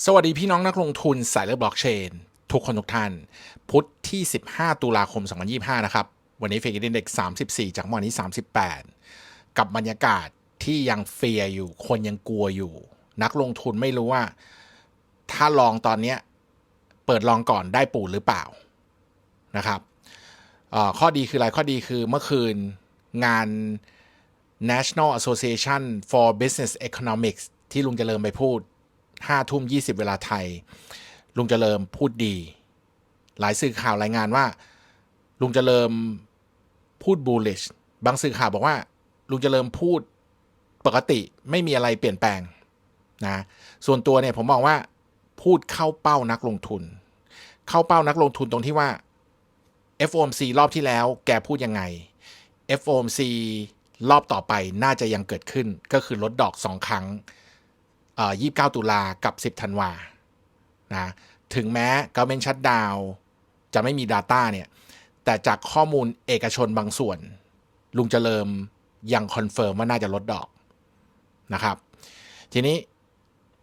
สวัสดีพี่น้องนักลงทุนสายเลือดบล็อกเชน ทุกคนทุกท่าน พุธที่ 15 ตุลาคม 2025 นะครับ วันนี้เฟกอินเด็ก34 จากเมื่อวานนี้ 38 กับบรรยากาศที่ยังเฟียร์อยู่ คนยังกลัวอยู่ นักลงทุนไม่รู้ว่า ถ้าลองตอนนี้เปิดลองก่อนได้ปูหรือเปล่านะครับข้อดีคืออะไรข้อดีคือเมื่อคืนงาน National Association for Business Economics ที่ลุงเจริญไปพูด 5ทุ่ม20เวลาไทย ลุงเจริญพูดดี หลายสื่อข่าวรายงานว่า ลุงเจริญพูด bullish บางสื่อข่าวบอกว่า ลุงเจริญพูดปกติไม่มีอะไรเปลี่ยนแปลงนะส่วนตัวเนี่ยผมมองว่าพูดเข้าเป้านักลงทุน เข้าเป้านักลงทุนตรงที่ว่า FOMC รอบที่แล้วแกพูดยังไง FOMC รอบต่อไปน่าจะยังเกิดขึ้นก็คือลดดอก 2 ครั้ง เอ่อ29ตุลากับ10ธันวานะถึงแม้ government shutdown จะไม่มี Data เนี่ย แต่จากข้อมูลเอกชนบางส่วน ลุงเจริญยังคอนเฟิร์มว่าน่าจะลดดอกนะครับ ทีนี้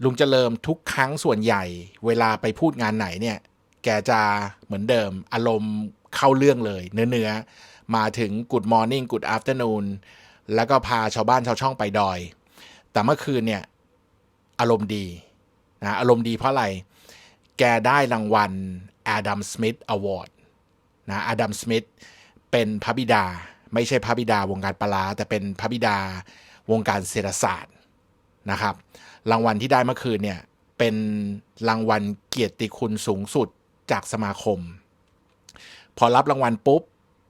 ลุงเจริญทุกครั้งส่วนใหญ่ เวลาไปพูดงานไหนเนี่ย แกจะเหมือนเดิม อารมณ์เข้าเรื่องเลย เนื้อเนื้อๆมาถึง Good Morning Good Afternoon แล้วก็พาชาวบ้านชาวช่องไปดอย แต่เมื่อคืนเนี่ย อารมณ์ดีนะอารมณ์ดีเพราะอะไร แกได้รางวัล Adam Smith Award นะ Adam Smith เป็นพระบิดา ไม่ใช่พระบิดาวงการปลาราแต่เป็นพระบิดาวงการเศรษฐศาสตร์นะครับ รางวัลที่ได้เมื่อคืนเนี่ยเป็นรางวัลเกียรติคุณสูงสุดจากสมาคม พอรับรางวัลปุ๊บ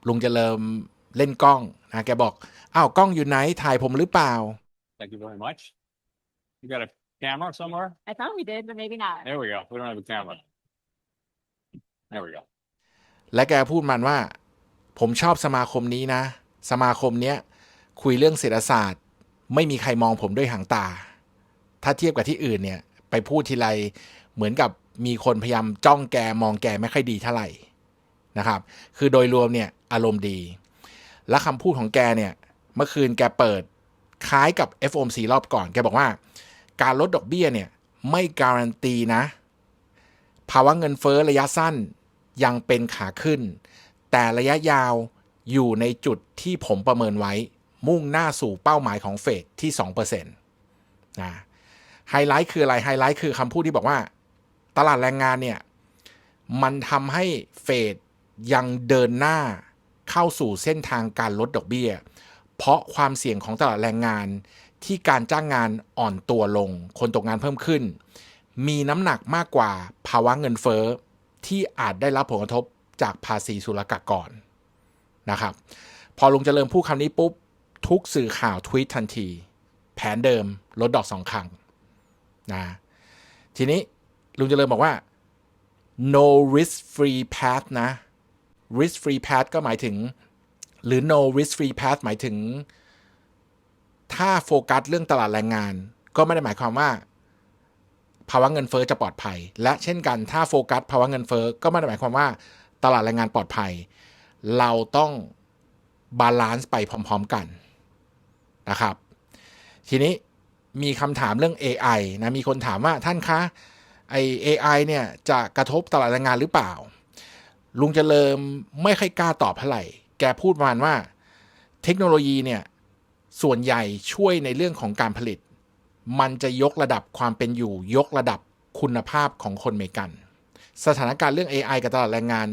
ลุงเจะเริ่มเล่นกล้องนะแกบอกอ้าวกล้องอยู่ไหนถ่ายผมหรือเปล่า Thank you very much. You got a camera somewhere? I thought we did, but maybe not. There we go. We don't have a camera. There we go. และแกพูดมันว่า ผมชอบสมาคมนี้นะ สมาคมเนี้ยคุยเรื่องเศรษฐศาสตร์ ไม่มีใครมองผมด้วยหางตา ถ้าเทียบกับที่อื่นเนี่ย ไปพูดทีไรเหมือนกับมีคนพยายามจ้องแกมองแกไม่ค่อยดีเท่าไหร่นะครับ คือโดยรวมเนี่ยอารมณ์ดี และคำพูดของแกเนี่ย เมื่อคืนแกเปิดคล้ายกับ FOMC รอบก่อน แกบอกว่า การลดดอกเบี้ยเนี่ยไม่การันตีนะ ภาวะเงินเฟ้อระยะสั้นยังเป็นขาขึ้น แต่ระยะยาวอยู่ในจุดที่ผมประเมินไว้ มุ่งหน้าสู่เป้าหมายของเฟดที่ 2%นะไฮไลท์คืออะไรไฮไลท์คือคำพูดที่บอกว่า ตลาดแรงงานเนี่ย มันทำให้เฟดยังเดินหน้าเข้าสู่เส้นทางการลดดอกเบี้ย เพราะความเสี่ยงของตลาดแรงงาน ที่การจ้างงานอ่อนตัวลง คนตกงานเพิ่มขึ้น มีน้ำหนักมากกว่าภาวะเงินเฟ้อที่อาจได้รับผลกระทบจากภาษีศุลกากรนะครับ พอลุงเจริญพูดคำนี้ปุ๊บ ทุกสื่อข่าวทวีตทันที แผนเดิมลดดอกสองครั้งนะทีนี้ลุงเจริญบอกว่า no risk free path นะ risk free path ก็หมายถึง หรือ no risk free path หมายถึง ถ้าโฟกัสเรื่องตลาดแรงงาน ก็ไม่ได้หมายความว่า ภาวะเงินเฟอ้อจะปลอดภัย และเช่นกันถ้าโฟกัสภาวะเงินเฟอ้อก็ไม่ได้หมายความว่า ตลาดแรงงานปลอดภัย เราต้องบาลานซ์ไปพร้อม ๆกันนะครับ ทีนี้มีคำถามเรื่อง AI นะมีคนถามว่าท่านคะไอ AI เนี่ยจะกระทบตลาดแรงงานหรือเปล่า ลุงเจริญไม่ค่อยกล้าตอบเท่าไหร่ แกพูดประมาณว่า เทคโนโลยีเนี่ย ส่วนใหญ่ช่วยในเรื่องของการผลิต มันจะยกระดับความเป็นอยู่ ยกระดับคุณภาพของคนเมกัน สถานการณ์เรื่อง AI กับตลาดแรงงาน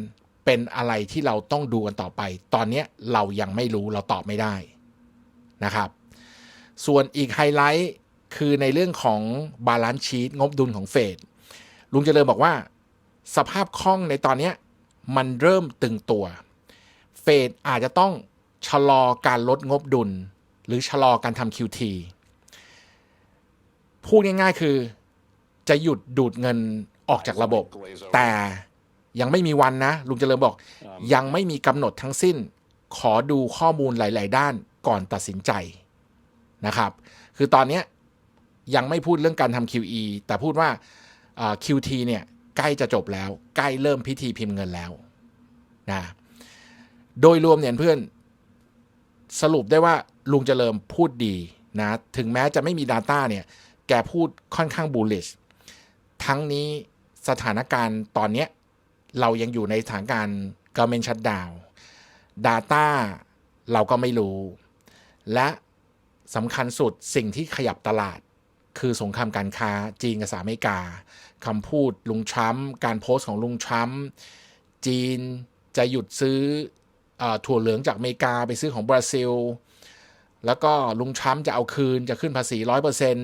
เป็นอะไรที่เราต้องดูกันต่อไป ตอนนี้เรายังไม่รู้เราตอบไม่ได้นะครับ ส่วนอีกไฮไลท์คือในเรื่องของบาลานซ์ชีตงบดุลของเฟดลุงเจริญบอกว่า สภาพคล่องในตอนนี้มันเริ่มตึงตัว เฟดอาจจะต้องชะลอการลดงบดุล หรือชะลอการทำ QT พูดง่ายๆคือจะหยุดดูดเงินออกจากระบบ แต่ยังไม่มีวันนะ ลุงเจริญบอก ยังไม่มีกำหนดทั้งสิ้น ขอดูข้อมูลหลาย ๆ ด้านก่อนตัดสินใจนะครับ คือตอนนี้ยังไม่พูดเรื่องการทำ QE แต่พูดว่าอ่า QT เนี่ยใกล้จะจบแล้ว ใกล้เริ่มพิธีพิมพ์เงินแล้วนะโดยรวมเนี่ยเพื่อน สรุปได้ว่าลุงเจริญพูดดีนะถึงแม้จะไม่มี Data เนี่ยแกพูดค่อนข้าง bullish ทั้งนี้สถานการณ์ตอนนี้เรายังอยู่ในสถานการณ์ government shutdown Data เราก็ไม่รู้ และสำคัญสุดสิ่งที่ขยับตลาด คือสงครามการค้าจีนกับสหรัฐอเมริกาคำพูดลุงทรัมป์การโพสต์ของลุงทรัมป์จีนจะหยุดซื้อ ถั่วเหลืองจากอเมริกาไปซื้อของบราซิล แล้วก็ลุงทรัมป์จะเอาคืนจะขึ้นภาษีร้อยเปอร์เซ็น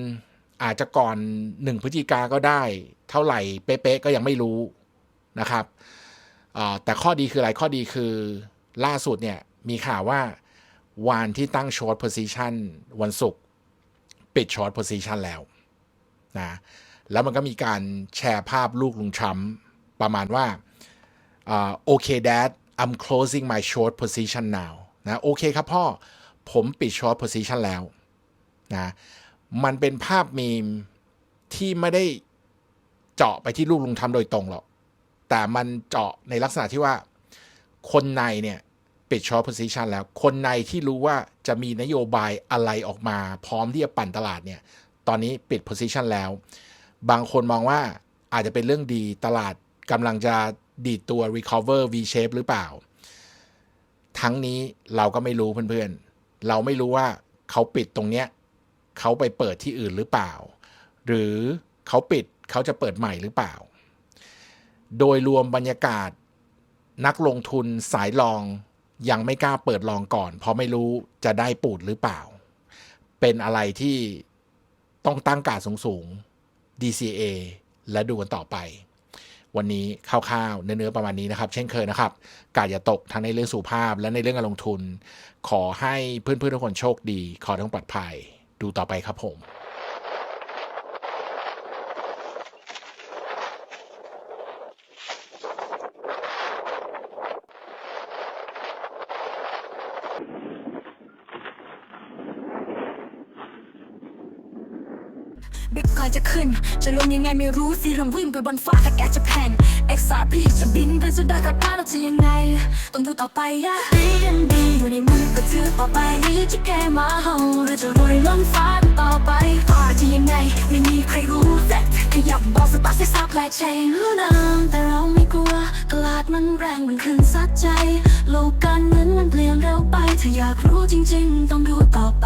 อาจจะก่อนหนึ่งพฤศจิกาก็ได้ เท่าไหร่เป๊ะๆก็ยังไม่รู้นะครับแต่ข้อดีคืออะไรข้อดีคือล่าสุดเนี่ยมีข่าวว่าวันที่ตั้ง short position วันศุกร์ปิด short position แล้วนะแล้วมันก็มีการแชร์ภาพลูกลุงทรัมป์ประมาณว่าโอเค dad I'm closing my short position now นะโอเคครับพ่อ ผมปิด short position แล้วนะมันเป็นภาพมีมที่ไม่ได้เจาะไปที่ลูกลุงทำโดยตรงหรอก แต่มันเจาะในลักษณะที่ว่า คนในเนี่ยปิด short position แล้ว คนในที่รู้ว่าจะมีนโยบายอะไรออกมา พร้อมที่จะปั่นตลาดเนี่ย ตอนนี้ปิด position แล้ว บางคนมองว่าอาจจะเป็นเรื่องดีตลาดกำลังจะ ดีดตัว recover V shape หรือเปล่า ทั้งนี้เราก็ไม่รู้เพื่อนๆ เราไม่รู้ว่าเขาปิดตรงเนี้ยเขาไปเปิดที่อื่นหรือเปล่า หรือเขาปิดเขาจะเปิดใหม่หรือเปล่า โดยรวมบรรยากาศนักลงทุนสายลองยังไม่กล้าเปิดลองก่อน เพราะไม่รู้จะได้ปูดหรือเปล่า เป็นอะไรที่ต้องตั้งการสูงๆ DCA และดูกันต่อไป วันนี้คร่าวๆเนื้อๆประมาณนี้นะครับ เช่นเคยนะครับกาอย่าตกทั้งในเรื่องสุภาพและในเรื่องการลงทุน ขอให้เพื่อนๆทุกคนโชคดี ขอทั้งปลอดภัย ดูต่อไปครับผม บิ๊กก่อนจะขึ้น จะลงยังไงไม่รู้สิเรำวิ่งไปบนฟ้าถ้าแกจะแพง XRP จะบินไปสุดดอยกับพาเราจะยังไง ต้องดูต่อไปอะ B&B อยู่ในมือก็ถือต่อไปนี่จะแก้มาเฮาเราจะรวยล้นฟ้าต่อไป สตาร์ทให้ซับแลเชนรู้น้ำแต่เราไม่กลัวตลาดมันแรงมันขึ้นซัดใจ โลกการเงินมันเปลี่ยนเร็วไป ถ้าอยากรู้จริง ๆ ต้องดูต่อไป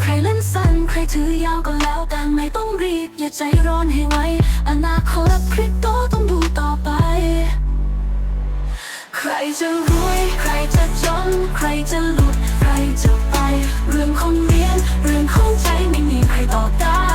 ใครเล่นสั้นใครถือยาวก็แล้วแต่ไม่ต้องรีบ อย่าใจร้อนให้ไวอนาคตคริปโตต้องดูต่อไป ใครจะรวย ใครจะจน ใครจะหลุด ใครจะไป เรื่องของเรียน เรื่องของใจไม่มีใครตอบได้